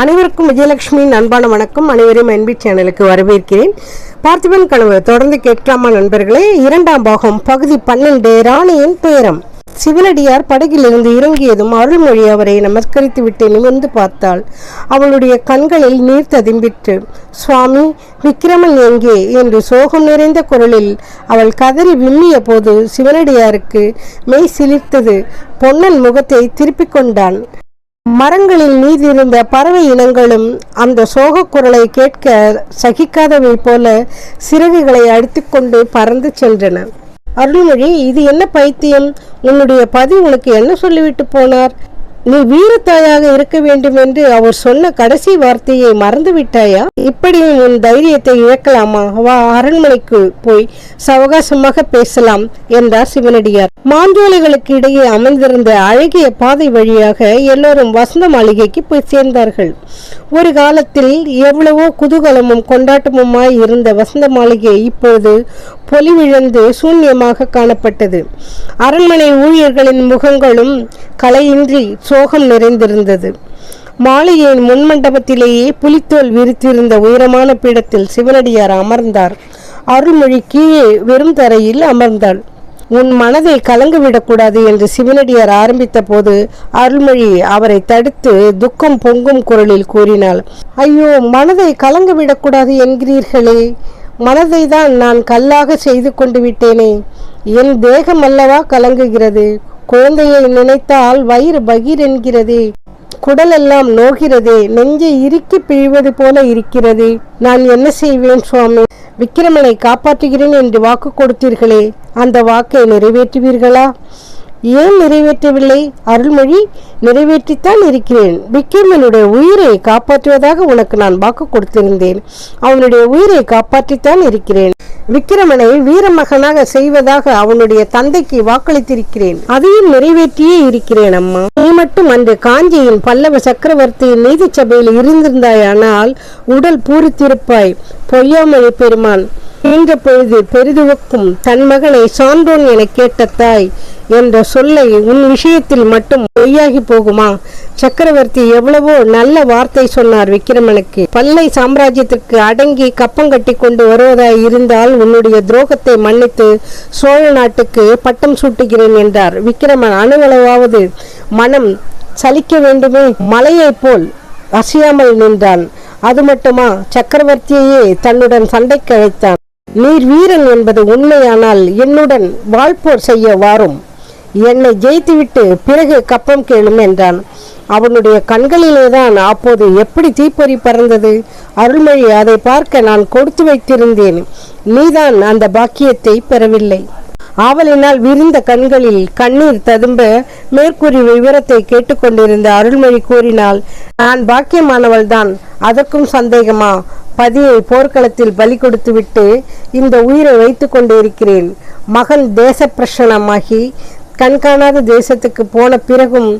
அனைவருக்கும் விஜயலட்சுமியின் அன்பான வணக்கம். அனைவரும் என்பி சேனலுக்கு வரவேற்கிறேன். பார்த்திபன் கனவு தொடர்ந்து கேட்கலாமா நண்பர்களே? இரண்டாம் பாகம் பகுதி பன்னெண்டு ராணியின் துயரம். சிவனடியார் படகிலிருந்து இறங்கியதும் அருள்மொழி அவரை நமஸ்கரித்து விட்டு நிமிர்ந்து பார்த்தாள். அவளுடைய கண்களில் நீர் ததும்பிற்று. சுவாமி விக்கிரமன் எங்கே என்று சோகம் நிறைந்த குரலில் அவள் கதறி விம்மிய போது சிவனடியாருக்கு மெய் சிலிர்த்தது. பொன்னன் முகத்தை திருப்பிக் கொண்டான். மரங்களில் நீதிருந்த பறவை இனங்களும் அந்த சோகக் குரலை கேட்க சகிக்காதவை போல சிறகுகளை அடித்துக்கொண்டு பறந்து சென்றன. அருள்மொழி இது என்ன பைத்தியம்? உன்னுடைய பதி உனக்கு என்ன சொல்லிவிட்டு போனார்? நீ வீரத்தாயாக இருக்க வேண்டும் என்று அவர் சொன்ன கடைசி வார்த்தையை மறந்து விட்டாயா உன் தைரியத்தை இழக்கலாமா? வா அரண்மனைக்கு போய் சவகாசமாக பேசலாம் என்றார் சிவனடியார். மாஞ்சோலைகளுக்கு இடையே அமர்ந்திருந்த அழகிய பாதை வழியாக எல்லோரும் வசந்த மாளிகைக்கு போய் சேர்ந்தார்கள். ஒரு காலத்தில் எவ்வளவோ குதூகலமும் கொண்டாட்டமுமாய் இருந்த வசந்த மாளிகை இப்போது பொலிவிழந்து சூன்யமாக காணப்பட்டது. அரண்மனை ஊழியர்களின் முகங்களும் கலையின்றி சோகம் நிறைந்திருந்தது. மாளிகையின் முன்மண்டபத்திலேயே புலித்தோல் விரித்திருந்த உயரமான பீடத்தில் சிவனடியார் அமர்ந்தார். அருள்மொழி கீழே வெறும் தரையில் அமர்ந்தாள். உன் மனதை கலங்க விடக்கூடாது என்று சிவனடியார் ஆரம்பித்த போது அருள்மொழி அவரை தடுத்து துக்கம் பொங்கும் குரலில் கூறினாள். ஐயோ மனதை கலங்க விடக்கூடாது என்கிறீர்களே. மனதை தான் நான் கல்லாக செய்து கொண்டு விட்டேனே. என் தேகம் அல்லவா கலங்குகிறது. குழந்தையை நினைத்தால் வயிறு பகீர் என்கிறதே. குடலெல்லாம் நோகிறதே. நெஞ்சை இறுக்கி பிழிவது போல இருக்கிறது. நான் என்ன செய்வேன் சுவாமி? விக்கிரமனை காப்பாற்றுகிறேன் என்று வாக்கு கொடுத்தீர்களே. அந்த வாக்கை நிறைவேற்றுவீர்களா? ஏன் நிறைவேற்றவில்லை? அருள்மொழி நிறைவேற்றித்தான் இருக்கிறேன். விக்கிரமனுடைய உயிரை காப்பாற்றுவதாக உனக்கு நான் வாக்கு கொடுத்திருந்தேன். அவனுடைய உயிரை காப்பாற்றித்தான் இருக்கிறேன். விக்கிரமனை வீரமகனாக செய்வதாக அவனுடைய தந்தைக்கு வாக்களித்திருக்கிறேன். அதையும் நிறைவேற்றியே இருக்கிறேன் அம்மா. நீ மட்டும் அன்று காஞ்சியின் பல்லவ சக்கரவர்த்தியின் நீதி சபையில் இருந்திருந்தாயானால் உடல் பூரித்திருப்பாய். பொய்யாமொழி பெருமான் ஈன்ற பொழுது பெரிதுவக்கும் தன் மகனை சான்றோன் என கேட்ட தாய் என்ற சொல்லை உன் விஷயத்தில் மட்டும் பொய்யாகி போகுமா? சக்கரவர்த்தி எவ்வளவோ நல்ல வார்த்தை சொன்னார் விக்கிரமனுக்கு. பல்லை சாம்ராஜ்யத்திற்கு அடங்கி கப்பம் கட்டி கொண்டு வருவதாய் இருந்தால் உன்னுடைய துரோகத்தை மன்னித்து சோழ நாட்டுக்கு பட்டம் சூட்டுகிறேன் என்றார். விக்கிரமன் அணுவளவாவது மனம் சலிக்க வேண்டுமே? மலையைப் போல் அசையாமல் நின்றான். அது மட்டுமா? சக்கரவர்த்தியையே தன்னுடன் சண்டைக்கு அழைத்தான். நீர் வீரன் என்பது உண்மையானால் என்னுடன் வாழ்போர் செய்ய வாரும். என்னை ஜெயித்துவிட்டு பிறகு கப்பம் கேளும் என்றான். அவனுடைய கண்களிலேதான் அப்போது எப்படி தீப்பொறி பறந்தது? அருள்மொழி அதை பார்க்க நான் கொடுத்து வைத்திருந்தேன். நீதான் அந்த பாக்கியத்தை பெறவில்லை. ஆவலினால் விரிந்த கண்களில் கண்ணீர் ததும்ப மேற்கூறிய விவரத்தை கேட்டுக்கொண்டிருந்த அருள்மொழி கூறினாள் நான் பாக்கியமானவள்தான். அதற்கும் சந்தேகமா? பதியை போர்க்களத்தில் பலி கொடுத்துவிட்டு இந்த உயிரை வைத்து கொண்டிருக்கிறேன். மகன் தேச பிரசனமாகி கண்காணாத தேசத்துக்கு போன பிறகும்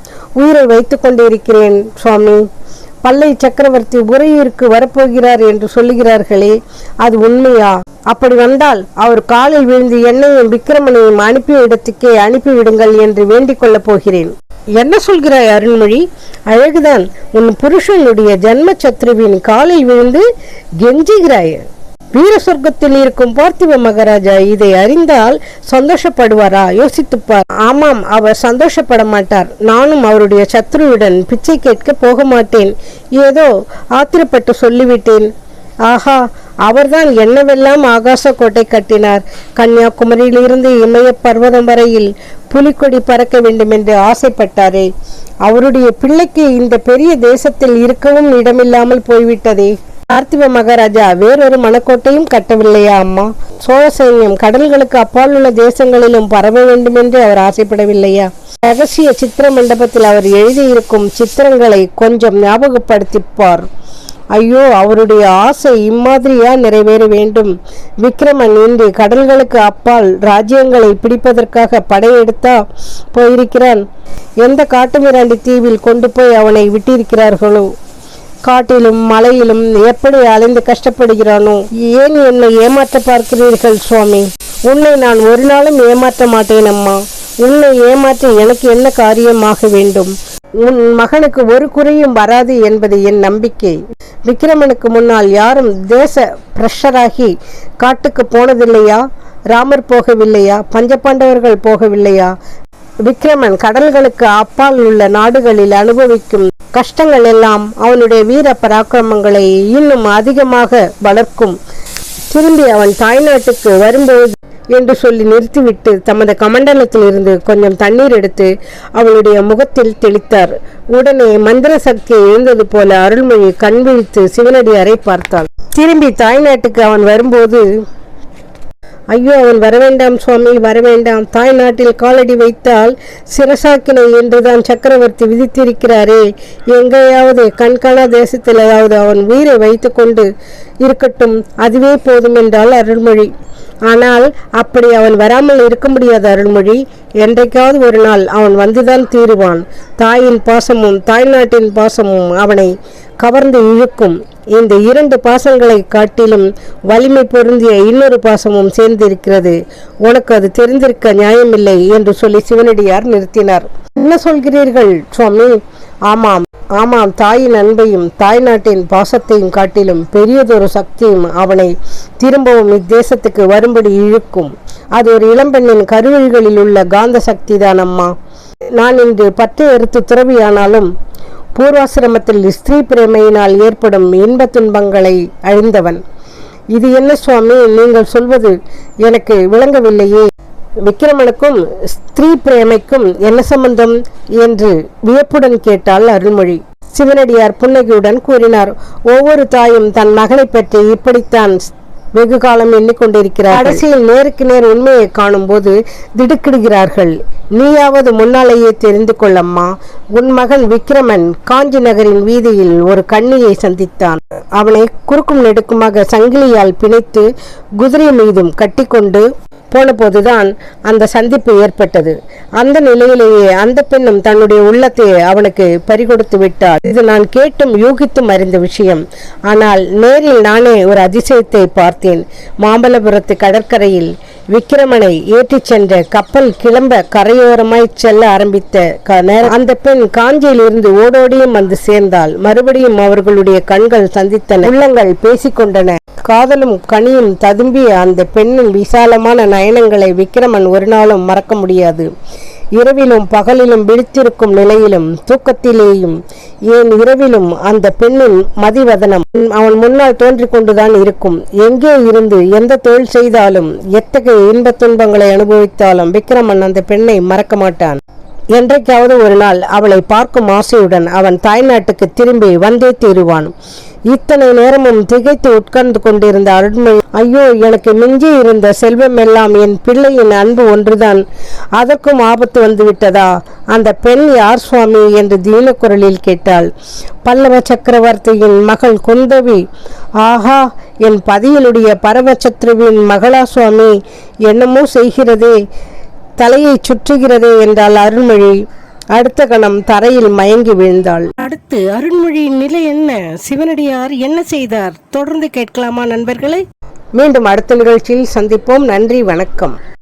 உயிரை வைத்து கொண்டிருக்கிறேன் சுவாமி. பல்லை சக்கரவர்த்தி உறையூருக்கு வரப்போகிறார் என்று சொல்லுகிறார்களே அது உண்மையா? அப்படி வந்தால் அவர் காலில் விழுந்து என்னையும் விக்கிரமனையும் அனுப்பிய இடத்துக்கே அனுப்பிவிடுங்கள் என்று வேண்டிக் கொள்ளப் போகிறேன். என்ன சொல்கிறாய் அருண்மொழி அழகுதான். உன் புருஷனுடைய ஜன்ம சத்ருவின் காலில் விழுந்து கெஞ்சுகிறாய். வீர சொர்க்கத்தில் இருக்கும் பார்த்திவ மகாராஜா இதை அறிந்தால் சந்தோஷப்படுவாரா? யோசித்துப்பார். ஆமாம் அவர் சந்தோஷப்பட மாட்டார். நானும் அவருடைய சத்ருவுடன் பிச்சை கேட்க போக மாட்டேன். ஏதோ ஆத்திரப்பட்டு சொல்லிவிட்டேன். ஆஹா அவர்தான் என்னவெல்லாம் ஆகாச கோட்டை கட்டினார். கன்னியாகுமரியிலிருந்து இமய பர்வதம் வரையில் புலிக்கொடி பறக்க வேண்டும் என்று ஆசைப்பட்டாரே. அவருடைய பிள்ளைக்கு இந்த பெரிய தேசத்தில் இருக்கவும் இடமில்லாமல் போய்விட்டதே. பார்த்திப மகாராஜா வேறொரு மணக்கோட்டையும் கட்டவில்லையா அம்மா? சோழ சைன்யம் கடல்களுக்கு அப்பால் உள்ள தேசங்களிலும் பரவ வேண்டும் என்று அவர் ஆசைப்படவில்லையா? ரகசிய சித்திர மண்டபத்தில் அவர் எழுதியிருக்கும் சித்திரங்களை கொஞ்சம் ஞாபகப்படுத்திப்பார். ஐயோ அவருடைய ஆசை இம்மாதிரியா நிறைவேற வேண்டும். விக்ரமன் இன்று கடல்களுக்கு அப்பால் ராஜ்யங்களை பிடிப்பதற்காக படையெடுத்தா போயிருக்கிறான். எந்த காட்டுமிராண்டி தீவில் கொண்டு போய் அவனை விட்டிருக்கிறார்களோ? காட்டிலும் மலையிலும் எப்படி அலைந்து கஷ்டப்படுகிறானோ? ஏன் என்னை ஏமாற்ற பார்க்கிறீர்கள் சுவாமி? உன்னை நான் ஒரு நாளும் ஏமாற்ற மாட்டேன் அம்மா உன்னை ஏமாற்ற எனக்கு என்ன காரியமாக வேண்டும்? உன் மகனுக்கு ஒரு குறையும் வராது என்பது என் நம்பிக்கை. விக்ரமனுக்கு முன்னால் யாரும் தேச பிரஷராகி காட்டுக்கு போனதில்லையா? ராமர் போகவில்லையா? பஞ்சபாண்டவர்கள் போகவில்லையா? விக்ரமன் கடல்களுக்கு அப்பால் உள்ள நாடுகளில் அனுபவிக்கும் கஷ்டங்கள் எல்லாம் அவனுடைய வீர பராக்கிரமங்களை இன்னும் அதிகமாக வளர்க்கும். திரும்பி அவன் தாய்நாட்டுக்கு வரும்போது என்று சொல்லி நிறுத்திவிட்டு தமது கமண்டலத்தில் இருந்து கொஞ்சம் தண்ணீர் எடுத்து அவளுடைய முகத்தில் தெளித்தார். உடனே மந்திர சக்தியை எழுந்தது போல அருள்மொழி கண் விழித்து சிவனடியாரை பார்த்தாள். திரும்பி தாய்நாட்டுக்கு அவன் வரும்போது ஐயோ அவன் வரவேண்டாம் சுவாமி வரவேண்டாம். தாய் நாட்டில் காலடி வைத்தால் சிரசாக்கினை என்றுதான் சக்கரவர்த்தி விதித்திருக்கிறாரே. எங்கேயாவது கண்காணா தேசத்தில் ஏதாவது அவன் உயிரை வைத்துக்கொண்டு இருக்கட்டும். அதுவே போதும் என்றால் அருள்மொழி. ஆனால் அப்படி அவன் வராமல் இருக்க முடியாது அருள்மொழி. என்றைக்காவது ஒரு நாள் அவன் வந்துதான் தீருவான். தாயின் பாசமும் தாய்நாட்டின் பாசமும் அவனை கவர்ந்து இழுக்கும். இந்த இரண்டு பாசங்களை காட்டிலும் வலிமை பொருந்திய இன்னொரு பாசமும் சேர்ந்திருக்கிறது. உனக்கு அது தெரிந்திருக்க நியாயமில்லை என்று சொல்லி சிவனடியார் நிறுத்தினார். என்ன சொல்கிறீர்கள் சுவாமி? ஆமாம் ஆமாம் தாயின் அன்பையும் தாய் நாட்டின் பாசத்தையும் காட்டிலும் பெரியதொரு சக்தியும் அவனை திரும்பவும் இத்தேசத்துக்கு வரும்படி இழுக்கும். அது ஒரு இளம்பெண்ணின் கருவில்களில் உள்ள காந்த சக்தி தான் அம்மா. நான் இன்று பற்றை எடுத்து துறவியானாலும் பூர்வாசிரமத்தில் ஸ்திரீ பிரேமையினால் ஏற்படும் இன்ப துன்பங்களை அழிந்தவன் இது என்ன சுவாமி? நீங்கள் சொல்வது எனக்கு விளங்கவில்லையே. விக்கிரமனுக்கும் ஸ்திரீ பிரேமைக்கும் என்ன சம்பந்தம்? என்று வியப்புடன் கேட்டாள் அருள்மொழி. சிவனடியார் புன்னகையுடன் கூறினார் ஒவ்வொரு தாயும் தன் மகனை பற்றி இப்படித்தான் வெகு காலம் எண்ணிக்கொண்டிருக்கிறார் கடைசியில் நேருக்கு நேர் உண்மையை காணும் போது திடுக்கிடுகிறார்கள். நீயாவது முன்னாலேயே தெரிந்து கொள்ளம்மா. உன் மகன் விக்ரமன் காஞ்சி நகரின் வீதியில் ஒரு கண்ணியை சந்தித்தான். அவனை குறுக்கும் நெடுக்குமாக சங்கிலியால் பிணைத்து குதிரை மீதும் கட்டிக்கொண்டு போன போதுதான் அந்த சந்திப்பு ஏற்பட்டது. அந்த நிலையிலேயே அந்த பெண்ணும் தன்னுடைய உள்ளத்தை அவனுக்கு பறிகொடுத்து விட்டாள். இது நான் கேட்டும் யூகித்தும் அறிந்த விஷயம். ஆனால் நேரில் நானே ஒரு அதிசயத்தை பார்த்தேன். மாமல்லபுரத்து கடற்கரையில் விக்கிரமனை ஏற்றிச் சென்ற கப்பல் கிளம்ப கரையோரமாய் செல்ல ஆரம்பித்த நேரம் அந்த பெண் காஞ்சியில் இருந்து ஓடோடியும் வந்து சேர்ந்தால் மறுபடியும் அவர்களுடைய கண்கள் சந்தித்தன. உள்ளங்கள் பேசிக்கொண்டன காதலும் கனியும் ததும்பிய அந்த பெண்ணின் விசாலமான நயனங்களை விக்கிரமன் ஒரு நாளும் மறக்க முடியாது. இரவிலும் பகலிலும் விழித்திருக்கும் நிலையிலும் தூக்கத்திலேயும் ஏன் இரவிலும் அந்த பெண்ணின் மதிவதனம் அவன் முன்னால் தோன்றிக் கொண்டுதான் இருக்கும். எங்கே இருந்து எந்த தொழில் செய்தாலும் எத்தகைய இன்பத் துன்பங்களை அனுபவித்தாலும் விக்கிரமன் அந்த பெண்ணை மறக்க மாட்டான். என்றைக்காவது ஒரு நாள் அவளை பார்க்கும் ஆசையுடன் அவன் தாய்நாட்டுக்கு திரும்பி வந்தே தீருவான். இத்தனை நேரமும் திகைத்து உட்கார்ந்து கொண்டிருந்த அருண்மொழி ஐயோ எனக்கு மிஞ்சி இருந்த செல்வம் எல்லாம் என் பிள்ளையின் அன்பு ஒன்றுதான். அதற்கும் ஆபத்து வந்து விட்டதா? அந்த பெண் யார் சுவாமி? என்று தீனக்குரலில் கேட்டாள். பல்லவ சக்கரவர்த்தியின் மகள் குந்தவி. ஆஹா என் பதியினுடைய பரமச்சத்ருவின் மகளா சுவாமி? என்னமோ செய்கிறதே. தலையை சுற்றுகிறதே என்றாள் அருள்மொழி. அடுத்த கணம் தரையில் மயங்கி விழுந்தாள். அடுத்து அருள்மொழியின் நிலை என்ன? சிவனடியார் என்ன செய்தார்? தொடர்ந்து கேட்கலாமா நண்பர்களே? மீண்டும் அடுத்த நிகழ்ச்சியில் சந்திப்போம். நன்றி வணக்கம்.